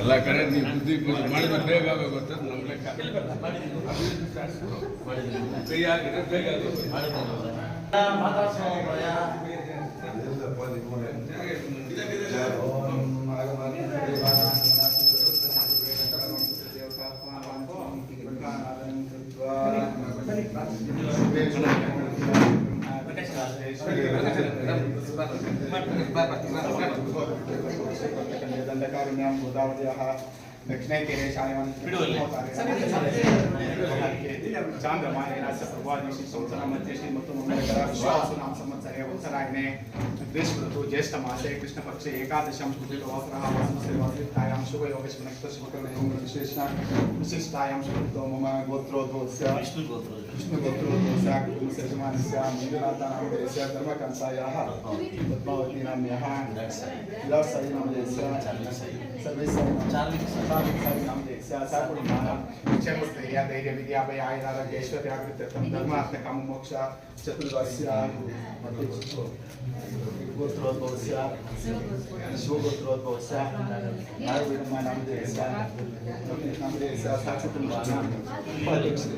ಎಲ್ಲ ಕಡೆ ನೀವು ಬುದ್ಧಿ ಪೂಜೆ ಮಾಡಿದ್ರೆ ಬೇಗ ಆಗಬೇಕು ಅಂತ ನಮ್ಮ ಲೆಕ್ಕ. ಕೈ ಬೇಗ ಉದಾಹರಣೆಯ ದಕ್ಷಿಣೇಕೆರೆ ಶಾಲೆಯನ್ನು ಚಾಂದ್ರಮ ಏನಾಸ ಪ್ರಭಾ ಜ್ಯೋತಿ ಸಂವತ್ಸರ ಮಧ್ಯಶ್ರೀ ಮತ್ತು ಮಂಗಳಕರ ವಿಶ್ವಾಸುನಾಮ ಸಂವತ್ಸರ ಉತ್ತರಾಯಣೆ ಗ್ರೀಷ್ಮಋತು ಜ್ಯೇಷ್ಠ ಮಾಸೆ ಕೃಷ್ಣ ಪಕ್ಷ ಏಕಾದಶಂ ಶುಭವಾಸರಃ ವಾಸಸ್ಥಾಯಾಂ ಶುಭಯೋಗೇಶ ಶುಭಕರ್ಣ ವಿಶೇಷ ವಿಶಿಷ್ಟಾಯಾಂ ಶುಭೃತೋ ಮಮ ಗೋತ್ರೋದ್ಭವಸ್ಯ ವಿಷ್ಣುಗೋತ್ರೋ ವಿಷ್ಣುಗೋತ್ರೋದ್ಭವಸ್ಯ ಕುಟುಂಬಸ್ಯ ಯಜಮಾನಸ್ಯ ಮಂಜುನಾಥಾನಾಂ ದೇಶ ಧರ್ಮಕಾಂತಾಯಾಃ ಪದ್ಮಾವತೀ ನಾಮ್ಯಃ ವಿಲಾಸೈ ನಾಮ ದೇಶ नामधेयस्य सर्वेषां चार्विक साई नामधेयस्य सा कुटुम्बानां क्षेमस्थैर्य धैर्यविद्याभयायुरारोग्यैश्वर्याकृत्यर्थं धर्मार्थकं मोक्ष चतुर्दस्य गोत्रोद्भवस्य शिवगोत्रोद्भवस्य नारायणमा नामधेयस्य नामधेयस्य सा कुटुम्बानां उपाध्यक्षते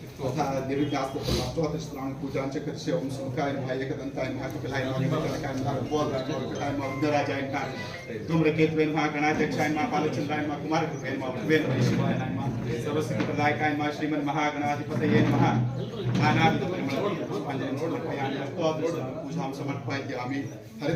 nirugasta palato te strano kujanche karshe um sunka in bhai ekadan time ha to kelai lagi ka kai mar bol ra to kai mar dara jain ka tumre ket ben ha gana te chain ma pale chandra ma kumar ke ben ma ben ma saraswati pradai kai ma श्रीमन महागणाधिपत नम नानाविधपरिमलपुष्पाञ्जलिं समर्पयामि पूजां समर्पयामि हरि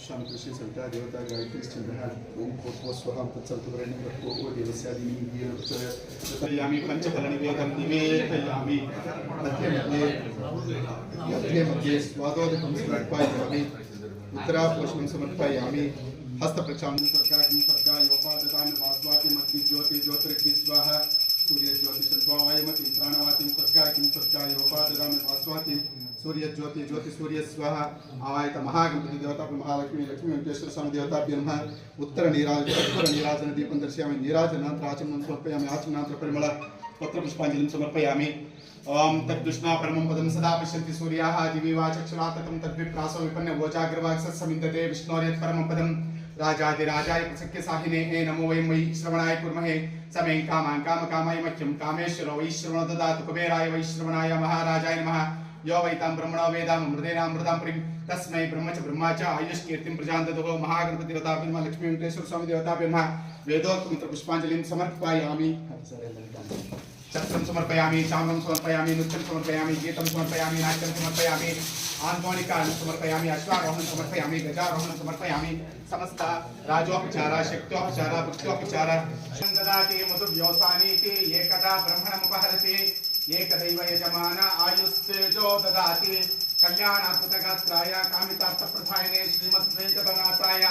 عشان الشيء التالي وذا قاعد كريستيان بهاد وصفها بتصلت برين وقولي بس هذه مين هي تيامي بنت فلاني بيتم دمي تيامي मध्ये मध्ये स्वादोदकं समर्पयामि उत्तरापोषणं समर्पयामि हस्तप्रचामं सर्गाग्निं सर्गाय उपाददानं वास्वाति मध्य ज्योति ज्योतिर्ग्नि स्वाहा सूर्य ज्योतिषं स्वाहायमतिं प्राणवातिं सर्गाग्निं सर्गाय उपाददानं वास्वातिं सूर्यज्योति ज्योति ज्योति सूर्य स्वाहा आवायत महागणपति देवता महालक्ष्मी लक्ष्मी वेंकटेश्वर स्वामी देवताभ्यो नमः उत्तर नीराज उत्तर नीराजन दीपं दर्शयामि नीराजनात्र आचमनं समर्पयामि आचमनात्र परिमल पत्रपुष्पाञ्जलिं समर्पयामि ॐ तद्दुष्णा परमं पदं सदा पश्यन्ति सूर्याः दिवि वा चक्षुरातकं तद्विप्रासो विपन्न वोचाग्रवाक्समिन्दते विष्णोर्यत् परमं पदं राजाधिराजाय प्रसख्य साहिने हे नमो वयं वै श्रवणाय कुर्महे समें कामां कामकामाय मह्यं कामेश्वरो वै श्रवणो कुबेराय वै श्रवणाय महाराजाय नमः यो वैतां ब्रह्मणो वेदां मृदेनामृतां प्रिं तस्मै ब्रह्म च ब्रह्मा च आयुष्कीर्तिं प्रजां ददुः महागणपति नमः लक्ष्मी वेङ्कटेश्वर स्वामी देवताभ्यो नमः। वेदोक्तमन्त्र पुष्पाञ्जलिं समर्पयामि। छत्रं समर्पयामि, चामरं समर्पयामि, नृत्यं समर्पयामि, गीतं समर्पयामि, नाट्यं समर्पयामि समर्पयामि, अश्वारोहणं समर्पयामि, गजारोहणं समर्पयामि। समस्त राजोपचार एकदा ब्रह्मणमुपहरति। एकदैव यजमान आयुस्तेजो ददाति। कल्याणात्मतगात्राय कामितार्थप्रधायने श्रीमद्वेङ्कटनाथाय,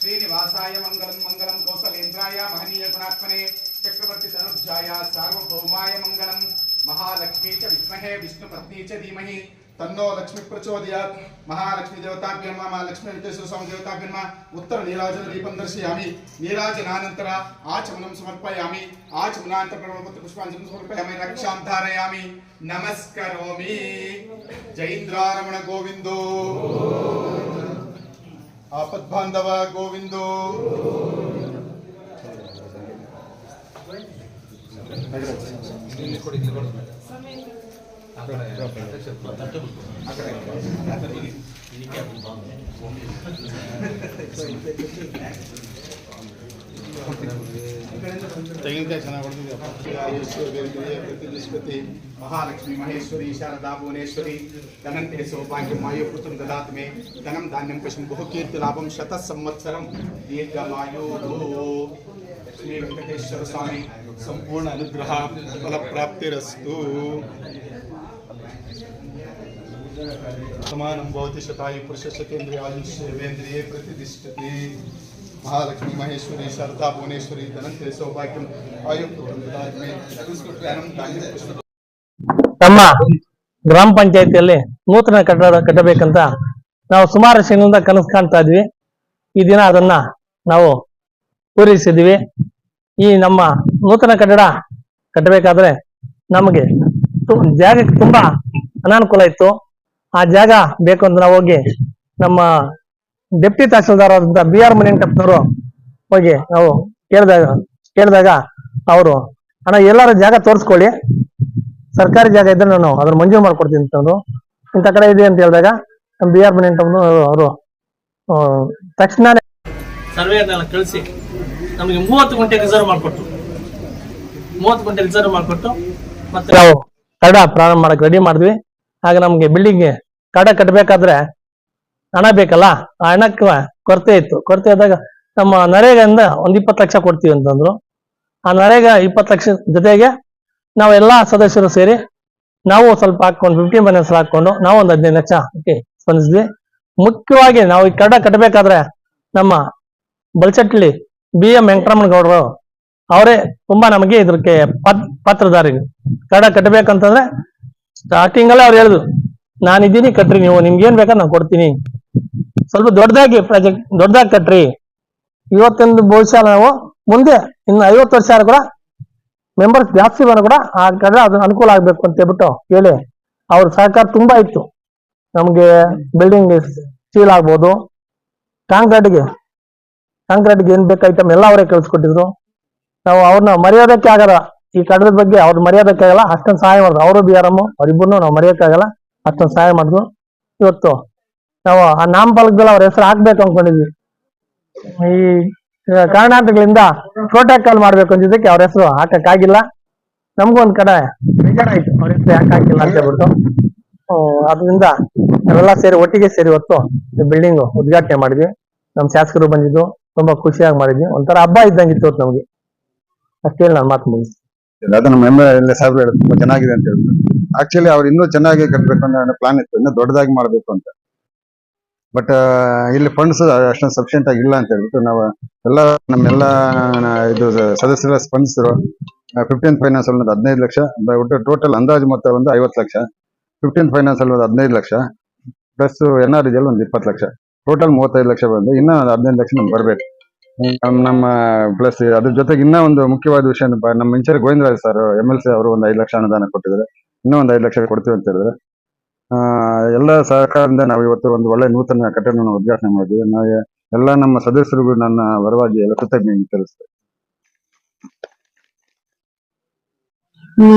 श्रीनिवासाय मङ्गलं मङ्गलं कौसलेन्द्राय महनीय गुणात्मने चक्रवर्ती तनुजाय सार्वभौमाय मङ्गलं। महालक्ष्मी च विद्महे, विष्णुपत्नी च धीमहि। తన్నో లక్ష్మి ప్రచోదయాత్ మహాలక్ష్మి దేవతాభ్యం మా లక్ష్మీ వెంకటేశ్వర స్వామి దేవతాభ్యం మా ఉత్తర నీరాజన దీపం దర్శయామి. నీరాజనానంతర ఆచమనం సమర్పయామి. ఆచమనాంతర ప్రమణపత్ర పుష్పాంజలి సమర్పయామి. రక్షాం ధారయామి. నమస్కరోమి. జైంద్రారమణ గోవిందో. ఆపద్బాంధవ గోవిందో. ఇక్కడ महालक्ष्मी महेश्वरी शारदा भुवनेश्वरी धनंते सौभाग्य मयुपुत्र ददात मे धनम धान्यम पशुम बहु कीर्तिलाभ शत संवत्सर दीर्घमायु श्री वेंकटेश्वर स्वामी संपूर्ण अनुग्रह फल प्राप्तिरस्तु ಸಮಾನಂ ಭವತಿ ಶತಾಯಿ ಪುರುಷ ಶತೇಂದ್ರಿಯ ಆಯುಷ್ಯವೇಂದ್ರಿಯೇ ಪ್ರತಿಷ್ಠತೆ ಮಹಾಲಕ್ಷ್ಮಿ ಮಹೇಶ್ವರಿ ಶಾರದಾ ಭುವನೇಶ್ವರಿ ಧನಂತೆ ಸೌಭಾಗ್ಯಂ ಆಯುಕ್ತ ನಮ್ಮ ಗ್ರಾಮ ಪಂಚಾಯತಿಯಲ್ಲಿ ನೂತನ ಕಟ್ಟಡ ಕಟ್ಟಬೇಕಂತ ನಾವು ಸುಮಾರು ಶನಿಯಿಂದ ಕನಸು ಕಾಣ್ತಾ ಇದ್ವಿ. ಈ ದಿನ ಅದನ್ನ ನಾವು ಪೂರೈಸಿದ್ವಿ. ಈ ನಮ್ಮ ನೂತನ ಕಟ್ಟಡ ಕಟ್ಟಬೇಕಾದ್ರೆ ನಮಗೆ ಜಾಗಕ್ಕೆ ತುಂಬಾ ಅನಾನುಕೂಲ ಇತ್ತು. ಆ ಜಾಗ ಬೇಕು ಅಂತ ನಾವು ಹೋಗಿ ನಮ್ಮ ಡೆಪ್ಟಿ ತಹಸೀಲ್ದಾರ್ ಆದಂತ ಬಿ ಆರ್ ಮನಿಯಂಟಪ್ಪನವರು ಹೋಗಿ ನಾವು ಕೇಳಿದಾಗ ಕೇಳಿದಾಗ ಅವರು ಅಣ್ಣ ಎಲ್ಲರ ಜಾಗ ತೋರಿಸ್ಕೊಳ್ಳಿ. ಸರ್ಕಾರಿ ಜಾಗ ಇದ್ರೆ ನಾನು ಅದನ್ನ ಮಂಜೂರು ಮಾಡ್ಕೊಡ್ತೀನಿ ಅಂತಂದ್ರು ಇಂಥ ಕಡೆ ಇದೆ ಅಂತ ಹೇಳಿದಾಗ ನಮ್ಮ ಬಿ ಆರ್ ಮನೆಯಂಟವ್ರು ಅವರು ತಕ್ಷಣ ಸರ್ವೇನೆಲ್ಲ ಕಳಿಸಿ. ನಮಗೆ ಮೂವತ್ತು ಗಂಟೆ ರಿಸರ್ವ್ ಮಾಡಿಕೊಟ್ರು. ಮೂವತ್ತು ಗಂಟೆ ರಿಸರ್ವ್ ಮಾಡಿಕೊಟ್ಟು ಮತ್ತೆ ನಾವು ಕಡ ಪ್ರಾರಂಭ ಮಾಡಕ್ ರೆಡಿ ಮಾಡಿದ್ವಿ. ಆಗ ನಮಗೆ ಬಿಲ್ಡಿಂಗ್ ಕಡ ಕಟ್ಟಬೇಕಾದ್ರೆ ಹಣ ಬೇಕಲ್ಲ, ಆ ಹಣಕ್ಕೆ ಕೊರತೆ ಇತ್ತು. ಕೊರತೆ ಇದ್ದಾಗ ನಮ್ಮ ನರೇಗದಿಂದ ಒಂದು ಇಪ್ಪತ್ತು ಲಕ್ಷ ಕೊಡ್ತೀವಿ ಅಂತಂದ್ರು. ಆ ನರೇಗ ಇಪ್ಪತ್ತು ಲಕ್ಷ ಜೊತೆಗೆ ನಾವೆಲ್ಲ ಸದಸ್ಯರು ಸೇರಿ ನಾವು ಸ್ವಲ್ಪ ಹಾಕೊಂಡು ಫಿಫ್ಟಿ ಮೈನಸ್ ಹಾಕೊಂಡು ನಾವು ಒಂದು ಹದಿನೈದು ಲಕ್ಷ ಓಕೆ ಸ್ಪಂದಿಸಿದ್ವಿ. ಮುಖ್ಯವಾಗಿ ನಾವು ಈ ಕಡ ಕಟ್ಟಬೇಕಾದ್ರೆ ನಮ್ಮ ಬಲ್ಚಟ್ಲಿ ಬಿ ಎಂ ವೆಂಕಟರಮಣಗೌಡರು ಅವರೇ ತುಂಬಾ ನಮಗೆ ಇದಕ್ಕೆ ಪತ್, ಪಾತ್ರಧಾರಿಗಳು. ಕಡ ಕಟ್ಟಬೇಕಂತಂದ್ರೆ ಸ್ಟಾರ್ಟಿಂಗ್ ಅಲ್ಲೇ ಅವ್ರು ಹೇಳಿದ್ರು. ನಾನಿದ್ದೀನಿ ಕಟ್ರಿ ನೀವು ನಿಮ್ಗೆ ಏನ್ ಬೇಕಾ ನಾನು ಕೊಡ್ತೀನಿ. ಸ್ವಲ್ಪ ದೊಡ್ಡದಾಗಿ ಪ್ರಾಜೆಕ್ಟ್ ದೊಡ್ಡದಾಗಿ ಕಟ್ರಿ. ಇವತ್ತೊಂದು ಬಹುಶಃ ನಾವು, ಮುಂದೆ ಇನ್ನು ಐವತ್ತು ವರ್ಷ ಆದ್ರೂ ಕೂಡ ಮೆಂಬರ್ಸ್ ಜಾಸ್ತಿ ಬಂದ್ರು ಕೂಡ ಆ ಕಡೆ ಅದು ಅನುಕೂಲ ಆಗ್ಬೇಕು ಅಂತ ಹೇಳ್ಬಿಟ್ಟು ಹೇಳಿ. ಅವ್ರ ಸಹಕಾರ ತುಂಬಾ ಇತ್ತು. ನಮ್ಗೆ ಬಿಲ್ಡಿಂಗ್ ಸ್ಟೀಲ್ ಆಗ್ಬೋದು. ಕಾಂಕ್ರೀಟ್ಗೆ ಕಾಂಕ್ರೀಟ್ಗೆ ಏನ್ ಬೇಕು ಐಟಮ್ ಎಲ್ಲ ಅವರೇ ಕಳ್ಸಿಕೊಟ್ಟಿದ್ರು. ನಾವು ಅವ್ರನ್ನ ಮರೆಯೋದಕ್ಕೆ ಆಗಲ್ಲ. ಈ ಕಡದ ಬಗ್ಗೆ ಅವ್ರು ಮರ್ಯಾದಕ್ಕೆ ಆಗಲ್ಲ. ಅಷ್ಟೊಂದು ಸಹಾಯ ಮಾಡಿದ್ರು. ಅವರು ಬಿ ಆರ್ ಎಂ ನಾವು ಮರೆಯೋಕ್ಕಾಗಲ್ಲ ಅಷ್ಟೊಂದು ಸಹಾಯ ಮಾಡಿದ್ರು. ಇವತ್ತು ನಾವು ಆ ನಾಮಫಲಕದಲ್ಲಿ ಅವ್ರ ಹೆಸರು ಹಾಕ್ಬೇಕು ಅನ್ಕೊಂಡಿದ್ವಿ. ಈ ಕಾರಣಾಂತರಗಳಿಂದ ಪ್ರೋಟೋಕಾಲ್ ಮಾಡ್ಬೇಕು ಅಂದಿದ್ದಕ್ಕೆ ಅವ್ರ ಹೆಸರು ಹಾಕಕ್ಕಾಗಿಲ್ಲ. ನಮ್ಗೂ ಒಂದ್ ಕಡೆ ಬೇಜಾರಾಯ್ತು. ಅವ್ರ ಹೆಸರು ಯಾಕೆ ಹಾಕಿಲ್ಲ ಅಂತ ಹೇಳ್ಬಿಟ್ಟು. ಅದರಿಂದ ನಾವೆಲ್ಲ ಸೇರಿ ಒಟ್ಟಿಗೆ ಸೇರಿ ಇವತ್ತು ಬಿಲ್ಡಿಂಗ್ ಉದ್ಘಾಟನೆ ಮಾಡಿದ್ವಿ. ನಮ್ಮ ಶಾಸಕರು ಬಂದಿದ್ದು, ತುಂಬಾ ಖುಷಿಯಾಗಿ ಮಾಡಿದ್ವಿ. ಒಂಥರ ಹಬ್ಬ ಇದ್ದಂಗಿತ್ತು ಇವತ್ತು ನಮ್ಗೆ. ಅಷ್ಟೇ ನಾನು ಮಾತು ಮುಗಿಸ್ತೀನಿ. ಚೆನ್ನಾಗಿದೆ ಅಂತ ಹೇಳಿದ್ರು ಆಕ್ಚುಲಿ ಅವ್ರು ಇನ್ನೂ ಚೆನ್ನಾಗಿ ಕಟ್ಟಬೇಕು ಅನ್ನೋ ಪ್ಲಾನ್ ಇತ್ತು. ಇನ್ನೂ ದೊಡ್ಡದಾಗಿ ಮಾಡ್ಬೇಕು ಅಂತ. ಬಟ್ ಇಲ್ಲಿ ಫಂಡ್ಸ್ ಅಷ್ಟೊಂದು ಸಫಿಷಿಯಂಟ್ ಆಗಿ ಇಲ್ಲ ಅಂತ ಹೇಳ್ಬಿಟ್ಟು ನಾವು ಎಲ್ಲ ನಮ್ಮೆಲ್ಲ ಇದು ಸದಸ್ಯರ ಸ್ಪಂದಿಸಿದ್ರು ಫಿಫ್ಟೀನ್ ಫೈನಾನ್ಸ್ ಅಲ್ಲಿ ಒಂದು ಹದಿನೈದು ಲಕ್ಷ ಒಟ್ಟು ಟೋಟಲ್ ಅಂದಾಜು ಮೊತ್ತ ಒಂದು ಐವತ್ತು ಲಕ್ಷ ಫಿಫ್ಟೀನ್ ಫೈನಾನ್ಸ್ ಅಲ್ಲಿ ಒಂದು ಹದಿನೈದು ಲಕ್ಷ ಪ್ಲಸ್ ಎನ್ ಆರ್ ಒಂದು ಇಪ್ಪತ್ತು ಲಕ್ಷ. ಟೋಟಲ್ ಮೂವತ್ತೈದು ಲಕ್ಷ ಬಂದು ಇನ್ನೂ ಒಂದು ಹದಿನೈದು ಲಕ್ಷ ನಮ್ಗೆ ಬರಬೇಕು. ನಮ್ಮ ಪ್ಲಸ್ ಅದ್ರ ಜೊತೆಗೆ ಇನ್ನೂ ಒಂದು ಮುಖ್ಯವಾದ ವಿಷಯ ನಮ್ಮ incharge Govindaraj sir M L C ಅವರು ಒಂದು ಐದು ಲಕ್ಷ ಅನುದಾನ ಕೊಟ್ಟಿದ್ದಾರೆ. ಇನ್ನೂ ಒಂದು ಐದು ಲಕ್ಷ ಕೊಡ್ತೀವಿ ಅಂತ ಹೇಳಿದ್ರೆ ಎಲ್ಲ ಸಹಕಾರದಿಂದ ನಾವು ಇವತ್ತು ಒಂದು ಒಳ್ಳೆ ನೂತನ ಕಟ್ಟಡವನ್ನು ಉದ್ಘಾಟನೆ ಮಾಡಿದ್ವಿ. ನಾವು ಎಲ್ಲ ನಮ್ಮ ಸದಸ್ಯರಿಗೂ ನನ್ನ ಪರವಾಗಿ ಎಲ್ಲ ಕೃತಜ್ಞತೆ ತಿಳಿಸ್ತೇನೆ ಈ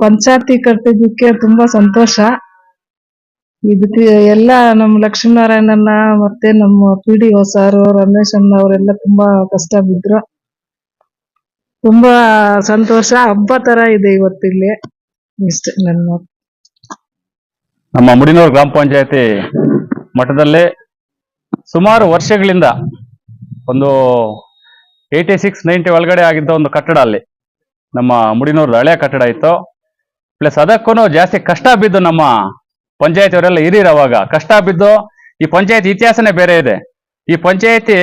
ಪಂಚಾಯತಿ ಕಟ್ಟಿದ್ದಕ್ಕೆ ತುಂಬಾ ಸಂತೋಷ. ಇದಕ್ಕೆ ಎಲ್ಲ ನಮ್ಮ ಲಕ್ಷ್ಮೀನಾರಾಯಣನ್ನ, ಮತ್ತೆ ನಮ್ಮ ಪಿ ಡಿ ಒ ಸಾರು ರಮೇಶ್ ಅಣ್ಣ ಅವರೆಲ್ಲ ತುಂಬಾ ಕಷ್ಟ ಬಿದ್ರು. ತುಂಬಾ ಸಂತೋಷ. ಹಬ್ಬ ತರ ಇದೆ ಇವತ್ತಿಲ್ಲಿ. ನಮ್ಮ ಮುಡಿನೂರು ಗ್ರಾಮ ಪಂಚಾಯತಿ ಮಠದಲ್ಲೇ ಸುಮಾರು ವರ್ಷಗಳಿಂದ ಒಂದು ಏಯ್ಟಿ ಸಿಕ್ಸ್ ನೈಂಟಿ ಒಳಗಡೆ ಆಗಿದ್ದ ಒಂದು ಕಟ್ಟಡ ಅಲ್ಲಿ. ನಮ್ಮ ಮುಡಿನೂರು ಹಳೆಯ ಕಟ್ಟಡ ಇತ್ತು. ಪ್ಲಸ್ ಅದಕ್ಕೂ ಜಾಸ್ತಿ ಕಷ್ಟ ಬಿದ್ದು ನಮ್ಮ ಪಂಚಾಯತಿ ಅವರೆಲ್ಲ ಹಿರಿಯರು ಅವಾಗ. ಕಷ್ಟ ಬಿದ್ದು ಈ ಪಂಚಾಯತಿ ಇತಿಹಾಸನೇ ಬೇರೆ ಇದೆ. ಈ ಪಂಚಾಯತಿ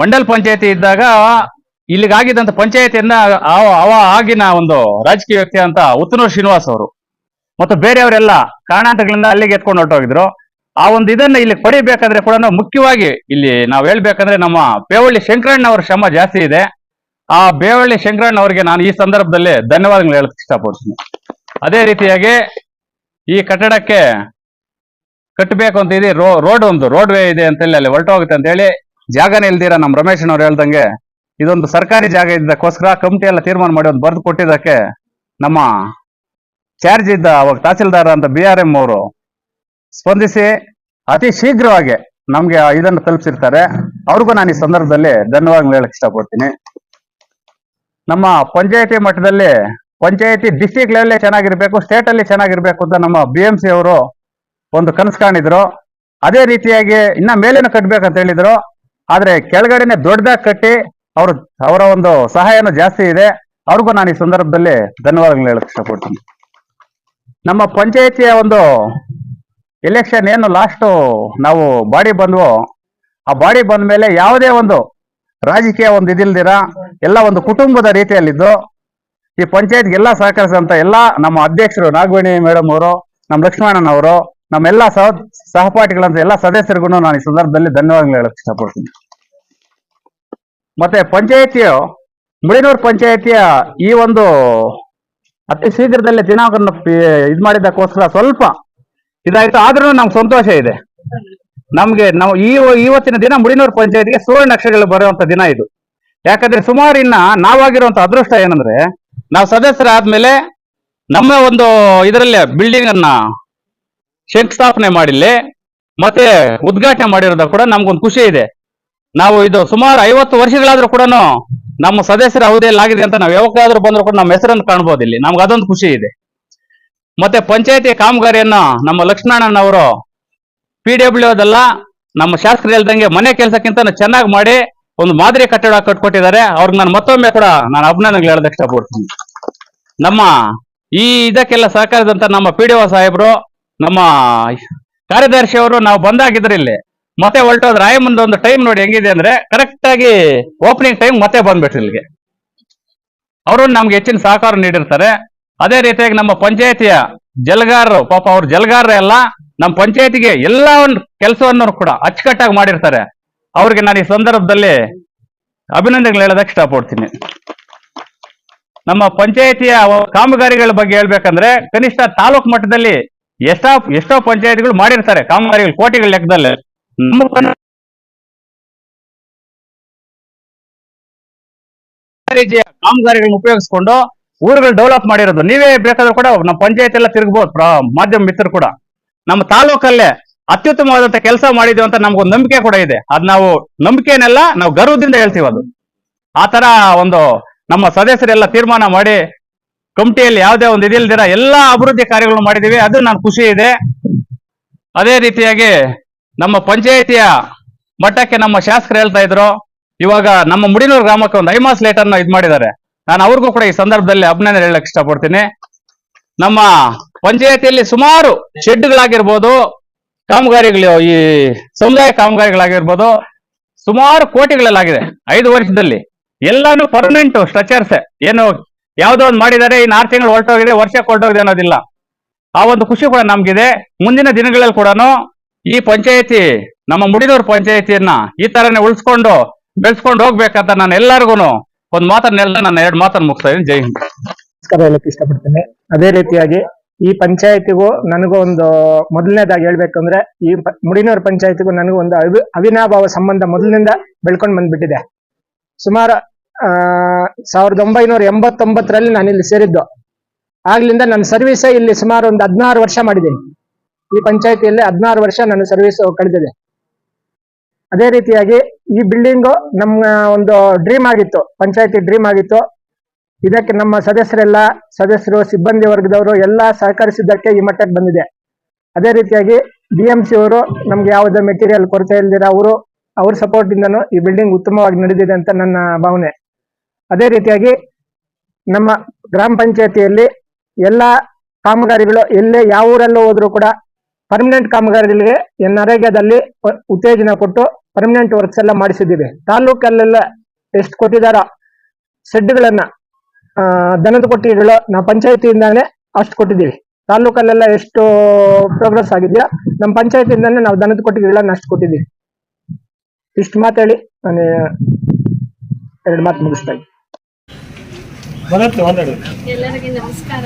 ಮಂಡಲ್ ಪಂಚಾಯತಿ ಇದ್ದಾಗ ಇಲ್ಲಿಗಾಗಿದ್ದಂತ ಪಂಚಾಯತಿಯನ್ನ ಅವ ಆಗಿನ ಒಂದು ರಾಜಕೀಯ ವ್ಯಕ್ತಿ ಅಂತ ಉತ್ತನೂರು ಶ್ರೀನಿವಾಸ್ ಅವರು. ಮತ್ತು ಬೇರೆಯವರೆಲ್ಲ ಕಾರಣಾಂತರಗಳಿಂದ ಅಲ್ಲಿಗೆ ಎತ್ಕೊಂಡು ಹೊರಟೋಗಿದ್ರು. ಆ ಒಂದು ಇದನ್ನ ಇಲ್ಲಿ ಪಡಿಬೇಕಾದ್ರೆ ಕೂಡ ಮುಖ್ಯವಾಗಿ ಇಲ್ಲಿ ನಾವು ಹೇಳ್ಬೇಕಂದ್ರೆ ನಮ್ಮ ಬೇವಳ್ಳಿ ಶಂಕರಣ್ಣ ಅವರ ಶ್ರಮ ಜಾಸ್ತಿ ಇದೆ. ಆ ಬೇವಳ್ಳಿ ಶಂಕರಣ್ಣ ಅವರಿಗೆ ನಾನು ಈ ಸಂದರ್ಭದಲ್ಲಿ ಧನ್ಯವಾದಗಳು ಹೇಳಕ್ ಇಷ್ಟಪಡ್ತೀನಿ. ಅದೇ ರೀತಿಯಾಗಿ ಈ ಕಟ್ಟಡಕ್ಕೆ ಕಟ್ಟಬೇಕು ಅಂತ ಇದೆ. ರೋಡ್ ಒಂದು ರೋಡ್ ವೇ ಇದೆ ಅಂತ ಹೇಳಿ ಅಲ್ಲಿ ಹೊರಟೋಗುತ್ತೆ ಅಂತ ಹೇಳಿ ಜಾಗನೇ ಇಲ್ದಿರ ನಮ್ಮ ರಮೇಶ್ ಅವ್ರು ಹೇಳ್ದಂಗೆ ಇದೊಂದು ಸರ್ಕಾರಿ ಜಾಗ ಇದ್ದಕ್ಕೋಸ್ಕರ ಕಮಿಟಿ ಎಲ್ಲ ತೀರ್ಮಾನ ಮಾಡಿ ಒಂದು ಬರೆದು ಕೊಟ್ಟಿದ್ದಕ್ಕೆ ನಮ್ಮ ಚಾರ್ಜ್ ಇದ್ದ ಅವಾಗ ತಹಸೀಲ್ದಾರ್ ಅಂತ ಬಿ ಆರ್ ಎಂ ಅವರು ಸ್ಪಂದಿಸಿ ಅತಿ ಶೀಘ್ರವಾಗಿ ನಮ್ಗೆ ಇದನ್ನು ತಲುಪಿಸಿರ್ತಾರೆ. ಅವ್ರಿಗೂ ನಾನು ಈ ಸಂದರ್ಭದಲ್ಲಿ ಧನ್ಯವಾದ ಹೇಳಕ್ ಇಷ್ಟಪಡ್ತೀನಿ. ನಮ್ಮ ಪಂಚಾಯತಿ ಮಟ್ಟದಲ್ಲಿ ಪಂಚಾಯತಿ ಡಿಸ್ಟಿಕ್ ಲೆವೆಲ್ ಚೆನ್ನಾಗಿರ್ಬೇಕು ಸ್ಟೇಟ್ ಅಲ್ಲಿ ಚೆನ್ನಾಗಿರ್ಬೇಕು ಅಂತ ನಮ್ಮ ಬಿ ಎಂ ಸಿ ಅವರು ಒಂದು ಕನಸು ಕಾಣಿದ್ರು. ಅದೇ ರೀತಿಯಾಗಿ ಇನ್ನ ಮೇಲೇನು ಕಟ್ಬೇಕಂತ ಹೇಳಿದ್ರು. ಆದ್ರೆ ಕೆಳಗಡೆನೆ ದೊಡ್ಡದಾಗಿ ಕಟ್ಟಿ ಅವರು, ಅವರ ಒಂದು ಸಹಾಯನೂ ಜಾಸ್ತಿ ಇದೆ. ಅವ್ರಿಗೂ ನಾನು ಈ ಸಂದರ್ಭದಲ್ಲಿ ಧನ್ಯವಾದಗಳು ಹೇಳಕ್ ಇಷ್ಟಪಡ್ತೀನಿ. ನಮ್ಮ ಪಂಚಾಯತಿಯ ಒಂದು ಎಲೆಕ್ಷನ್ ಏನು ಲಾಸ್ಟ್ ನಾವು ಬಾಡಿ ಬಂದ್ವು, ಆ ಬಾಡಿ ಬಂದ ಮೇಲೆ ಯಾವುದೇ ಒಂದು ರಾಜಕೀಯ ಒಂದು ಇದಿಲ್ದಿರ, ಎಲ್ಲ ಒಂದು ಕುಟುಂಬದ ರೀತಿಯಲ್ಲಿದ್ದು, ಈ ಪಂಚಾಯತ್ಗೆ ಎಲ್ಲ ಸಹಕರಿಸಿದಂತ ಎಲ್ಲ ನಮ್ಮ ಅಧ್ಯಕ್ಷರು ನಾಗವೇಣಿ ಮೇಡಮ್ ಅವರು, ನಮ್ಮ ಲಕ್ಷ್ಮಣನ್ ಅವರು ನಮ್ಮೆಲ್ಲ ಸಹ, ಸಹಪಾಠಿಗಳಂತ ಎಲ್ಲ ಸದಸ್ಯರಿಗೂ ನಾನು ಈ ಸಂದರ್ಭದಲ್ಲಿ ಧನ್ಯವಾದಗಳು ಹೇಳಕ್ ಇಷ್ಟಪಡ್ತೀನಿ. ಮತ್ತೆ ಪಂಚಾಯತಿಯ, ಮುಳಿನೂರು ಪಂಚಾಯತಿಯ ಈ ಒಂದು ಅತಿ ಶೀಘ್ರದಲ್ಲೇ ದಿನಾಂಕವನ್ನು ಇದು ಮಾಡಿದ್ದಕ್ಕೋಸ್ಕರ ಸ್ವಲ್ಪ ಇದಾಯ್ತು. ಆದ್ರೂ ನಮ್ಗೆ ಸಂತೋಷ ಇದೆ. ನಮ್ಗೆ ನಾವು ಈ ಇವತ್ತಿನ ದಿನ ಮುಡಿನೂರು ಪಂಚಾಯತಿಗೆ ಸುವರ್ಣ ಅಕ್ಷರಗಳು ಬರುವಂತ ದಿನ ಇದು. ಯಾಕಂದ್ರೆ ಸುಮಾರು ಇನ್ನ ನಾವಾಗಿರುವಂತ ಅದೃಷ್ಟ ಏನಂದ್ರೆ, ನಾವು ಸದಸ್ಯರಾದ್ಮೇಲೆ ನಮ್ಮ ಒಂದು ಇದರಲ್ಲಿ ಬಿಲ್ಡಿಂಗ್ ಅನ್ನ ಶಂಕುಸ್ಥಾಪನೆ ಮಾಡಿಲ್ಲಿ, ಮತ್ತೆ ಉದ್ಘಾಟನೆ ಮಾಡಿರೋದ ಕೂಡ ನಮ್ಗೊಂದು ಖುಷಿ ಇದೆ. ನಾವು ಇದು ಸುಮಾರು ಐವತ್ತು ವರ್ಷಗಳಾದ್ರೂ ಕೂಡ ನಮ್ಮ ಸದಸ್ಯರ ಅವಧಿಯಲ್ಲಿ ಆಗಿದೆ ಅಂತ ನಾವು ಯಾವಾಗಾದ್ರೂ ಬಂದ್ರು ಕೂಡ ನಮ್ಮ ಹೆಸರನ್ನು ಕಾಣ್ಬೋದು ಇಲ್ಲಿ. ನಮ್ಗೆ ಅದೊಂದು ಖುಷಿ ಇದೆ. ಮತ್ತೆ ಪಂಚಾಯತಿ ಕಾಮಗಾರಿಯನ್ನ ನಮ್ಮ ಲಕ್ಷ್ಮಣಣ್ಣನವರು ಪಿ ಡಬ್ಲ್ಯೂ ಅದಲ್ಲ ನಮ್ಮ ಶಾಸಕರು ಹೇಳ್ದಂಗೆ ಮನೆ ಕೆಲಸಕ್ಕಿಂತ ಚೆನ್ನಾಗಿ ಮಾಡಿ ಒಂದು ಮಾದರಿ ಕಟ್ಟಡ ಕಟ್ಕೊಟ್ಟಿದ್ದಾರೆ. ಅವ್ರಿಗೆ ನಾನು ಮತ್ತೊಮ್ಮೆ ಕೂಡ ನಾನು ಅಭಿನಂದನೆಗಳು ಹೇಳೋದಕ್ಕೆ ಇಷ್ಟಪಡ್ತೀನಿ. ನಮ್ಮ ಈ ಇದಕ್ಕೆಲ್ಲ ಸಹಕಾರದಂತ ನಮ್ಮ ಪಿ ಡಿ ಒ ಸಾಹೇಬರು, ನಮ್ಮ ಕಾರ್ಯದರ್ಶಿ ಅವರು ನಾವು ಬಂದಾಗಿದ್ರೆ ಇಲ್ಲಿ ಮತ್ತೆ ಹೊರಟೋದ್ರೆ ಮುಂದೆ ಒಂದು ಟೈಮ್ ನೋಡಿ ಹೆಂಗಿದೆ ಅಂದ್ರೆ ಕರೆಕ್ಟ್ ಆಗಿ ಓಪನಿಂಗ್ ಟೈಮ್ ಮತ್ತೆ ಬಂದ್ಬಿಟ್ರು ಇಲ್ಲಿಗೆ. ಅವರು ನಮ್ಗೆ ಹೆಚ್ಚಿನ ಸಹಕಾರ ನೀಡಿರ್ತಾರೆ. ಅದೇ ರೀತಿಯಾಗಿ ನಮ್ಮ ಪಂಚಾಯತಿಯ ಜಲಗಾರರು, ಪಾಪ ಅವ್ರ ಜಲಗಾರ ಎಲ್ಲ ನಮ್ಮ ಪಂಚಾಯತಿಗೆ ಎಲ್ಲ ಒಂದು ಕೆಲಸವನ್ನು ಕೂಡ ಅಚ್ಚುಕಟ್ಟಾಗಿ ಮಾಡಿರ್ತಾರೆ. ಅವ್ರಿಗೆ ನಾನು ಈ ಸಂದರ್ಭದಲ್ಲಿ ಅಭಿನಂದನೆಗಳು ಹೇಳೋದಕ್ಕೆ ಇಷ್ಟಪಡ್ತೀನಿ. ನಮ್ಮ ಪಂಚಾಯತಿಯ ಕಾಮಗಾರಿಗಳ ಬಗ್ಗೆ ಹೇಳ್ಬೇಕಂದ್ರೆ ಕನಿಷ್ಠ ತಾಲೂಕು ಮಟ್ಟದಲ್ಲಿ ಎಷ್ಟೋ ಎಷ್ಟೋ ಪಂಚಾಯತಿಗಳು ಮಾಡಿರ್ತಾರೆ ಕಾಮಗಾರಿಗಳು, ಕೋಟಿಗಳ ಲೆಕ್ಕದಲ್ಲಿ. ಕಾಮಗಾರಿಗಳನ್ನ ಉಪಯೋಗಿಸ್ಕೊಂಡು ಊರುಗಳು ಡೆವಲಪ್ ಮಾಡಿರೋದು. ನೀವೇ ಬೇಕಾದ್ರೂ ಕೂಡ ನಮ್ಮ ಪಂಚಾಯತ್ ಎಲ್ಲ ತಿರುಗಬಹುದು ಮಾಧ್ಯಮ ಮಿತ್ರರು ಕೂಡ. ನಮ್ಮ ತಾಲೂಕಲ್ಲೇ ಅತ್ಯುತ್ತಮವಾದಂತ ಕೆಲಸ ಮಾಡಿದ್ವಿ ಅಂತ ನಮ್ಗೊಂದು ನಂಬಿಕೆ ಕೂಡ ಇದೆ. ಅದ್ ನಾವು ನಂಬಿಕೆನೆಲ್ಲ ನಾವು ಗರ್ವದಿಂದ ಹೇಳ್ತೀವಿ ಅದು. ಆ ಒಂದು ನಮ್ಮ ಸದಸ್ಯರೆಲ್ಲ ತೀರ್ಮಾನ ಮಾಡಿ ಕಮಿಟಿಯಲ್ಲಿ ಯಾವುದೇ ಒಂದು ಇದಿಲ್ದಿರ ಎಲ್ಲಾ ಅಭಿವೃದ್ಧಿ ಕಾರ್ಯಗಳನ್ನು ಮಾಡಿದೀವಿ ಅದು ನಾನು ಖುಷಿ ಇದೆ. ಅದೇ ರೀತಿಯಾಗಿ ನಮ್ಮ ಪಂಚಾಯಿತಿಯ ಮಟ್ಟಕ್ಕೆ ನಮ್ಮ ಶಾಸಕರು ಹೇಳ್ತಾ ಇದ್ರು. ಇವಾಗ ನಮ್ಮ ಮುಡಿನೂರು ಗ್ರಾಮಕ್ಕೆ ಒಂದು ಐಮಾಸ್ ಲೇಟ್ ಅನ್ನ ಇದು ಮಾಡಿದ್ದಾರೆ. ನಾನು ಅವ್ರಿಗೂ ಕೂಡ ಈ ಸಂದರ್ಭದಲ್ಲಿ ಅಭಿನಂದನೆ ಹೇಳಕ್ ಇಷ್ಟಪಡ್ತೀನಿ. ನಮ್ಮ ಪಂಚಾಯತಿಯಲ್ಲಿ ಸುಮಾರು ಶೆಡ್ಗಳಾಗಿರ್ಬೋದು, ಕಾಮಗಾರಿಗಳು, ಈ ಸಮುದಾಯ ಕಾಮಗಾರಿಗಳಾಗಿರ್ಬೋದು, ಸುಮಾರು ಕೋಟಿಗಳಲ್ಲಾಗಿದೆ. ಐದು ವರ್ಷದಲ್ಲಿ ಎಲ್ಲಾನು ಪರ್ಮನೆಂಟ್ ಸ್ಟ್ರಕ್ಚರ್ಸ್ ಏನು ಯಾವ್ದೋ ಒಂದು ಮಾಡಿದ್ದಾರೆ ಇನ್ನು ಆರು ತಿಂಗಳು ಹೊರಟೋಗಿದೆ, ವರ್ಷಕ್ಕೆ ಹೊರಟೋಗಿದೆ ಅನ್ನೋದಿಲ್ಲ. ಆ ಒಂದು ಖುಷಿ ಕೂಡ ನಮ್ಗಿದೆ. ಮುಂದಿನ ದಿನಗಳಲ್ಲಿ ಕೂಡ ಈ ಪಂಚಾಯತಿ, ನಮ್ಮ ಮುಡಿದವ್ರ ಪಂಚಾಯತಿಯನ್ನ ಈ ತರನೇ ಉಳಿಸ್ಕೊಂಡು, ಬೆಳೆಸ್ಕೊಂಡು ಹೋಗ್ಬೇಕಂತ ನಾನು ಎಲ್ಲರಿಗೂ ಒಂದ್ ಮಾತನ್ನೆಲ್ಲ ನಾನು ಎರಡು ಮಾತನ್ನು ಮುಗಿಸ್ತಾ ಇದ್ದೀನಿ. ಜೈ ಹಿಂದ್. ನಮಸ್ಕಾರ ಹೇಳಕ್ ಇಷ್ಟಪಡ್ತೇನೆ. ಅದೇ ರೀತಿಯಾಗಿ ಈ ಪಂಚಾಯತಿಗೂ ನನಗೂ ಒಂದು ಮೊದಲನೇದಾಗಿ ಹೇಳ್ಬೇಕಂದ್ರೆ, ಈ ಮುಡಿನೂರು ಪಂಚಾಯತಿಗೂ ನನಗೂ ಒಂದು ಅವಿ, ಅವಿನಾಭಾವ ಸಂಬಂಧ ಮೊದಲಿನಿಂದ ಬೆಳ್ಕೊಂಡು ಬಂದ್ಬಿಟ್ಟಿದೆ. ಸುಮಾರು, ಆ, ಸಾವಿರದ ಒಂಬೈನೂರ ಎಂಬತ್ತೊಂಬತ್ತರಲ್ಲಿ ನಾನು ಇಲ್ಲಿ ಸೇರಿದ್ದು. ಆಗ್ಲಿಂದ ನನ್ನ ಸರ್ವಿಸ್ ಇಲ್ಲಿ ಸುಮಾರು ಒಂದು ಹದಿನಾರು ವರ್ಷ ಮಾಡಿದ್ದೀನಿ. ಈ ಪಂಚಾಯತಿಯಲ್ಲಿ ಹದಿನಾರು ವರ್ಷ ನನ್ನ ಸರ್ವಿಸ್ ಕಳೆದಿದೆ. ಅದೇ ರೀತಿಯಾಗಿ ಈ ಬಿಲ್ಡಿಂಗು ನಮ್ಮ ಒಂದು ಡ್ರೀಮ್ ಆಗಿತ್ತು, ಪಂಚಾಯತಿ ಡ್ರೀಮ್ ಆಗಿತ್ತು. ಇದಕ್ಕೆ ನಮ್ಮ ಸದಸ್ಯರೆಲ್ಲ, ಸದಸ್ಯರು, ಸಿಬ್ಬಂದಿ ವರ್ಗದವರು ಎಲ್ಲ ಸಹಕರಿಸಿದ್ದಕ್ಕೆ ಈ ಮಟ್ಟಕ್ಕೆ ಬಂದಿದೆ. ಅದೇ ರೀತಿಯಾಗಿ ಡಿ ಎಂ ಸಿ ಅವರು ನಮ್ಗೆ ಯಾವುದೇ ಮೆಟೀರಿಯಲ್ ಕೊರತೆ ಇಲ್ದಿರ ಅವರು, ಅವ್ರ ಸಪೋರ್ಟ್ ಇಂದನೂ ಈ ಬಿಲ್ಡಿಂಗ್ ಉತ್ತಮವಾಗಿ ನಡೆದಿದೆ ಅಂತ ನನ್ನ ಭಾವನೆ. ಅದೇ ರೀತಿಯಾಗಿ ನಮ್ಮ ಗ್ರಾಮ ಪಂಚಾಯತಿಯಲ್ಲಿ ಎಲ್ಲ ಕಾಮಗಾರಿಗಳು ಎಲ್ಲೇ ಯಾವ ಊರಲ್ಲೂ ಹೋದ್ರು ಕೂಡ ಪರ್ಮನೆಂಟ್ ಕಾಮಗಾರಿಗಳಿಗೆ ನರೇಗಾದಲ್ಲಿ ಉತ್ತೇಜನ ಕೊಟ್ಟು ಪರ್ಮನೆಂಟ್ ವರ್ಕ್ಸ್ ಎಲ್ಲ ಮಾಡಿಸಿದ್ದೀವಿ. ತಾಲೂಕಲ್ಲೆಲ್ಲ ಎಷ್ಟು ಕೊಟ್ಟಿದಾರ ಶೆಡ್ಗಳನ್ನ ದನದ ಕೊಟ್ಟಿಗೆಗಳು ನಾವು ಪಂಚಾಯತಿಯಿಂದಾನೇ ಅಷ್ಟು ಕೊಟ್ಟಿದ್ದೀವಿ. ತಾಲೂಕಲ್ಲೆಲ್ಲ ಎಷ್ಟು ಪ್ರೋಗ್ರೆಸ್ ಆಗಿದೆಯಾ ನಮ್ಮ ಪಂಚಾಯತಿಯಿಂದಲೇ ನಾವು ದನದ ಕೊಟ್ಟಿಗೆಗಳನ್ನ ಅಷ್ಟು ಕೊಟ್ಟಿದ್ದೀವಿ. ಇಷ್ಟು ಮಾತಾಡಿ ನಾನು ಎರಡು ಮಾತು ಮುಗಿಸ್ತಾ ಇದ್ದೀನಿ ಎಲ್ಲರಿಗೂ ನಮಸ್ಕಾರ.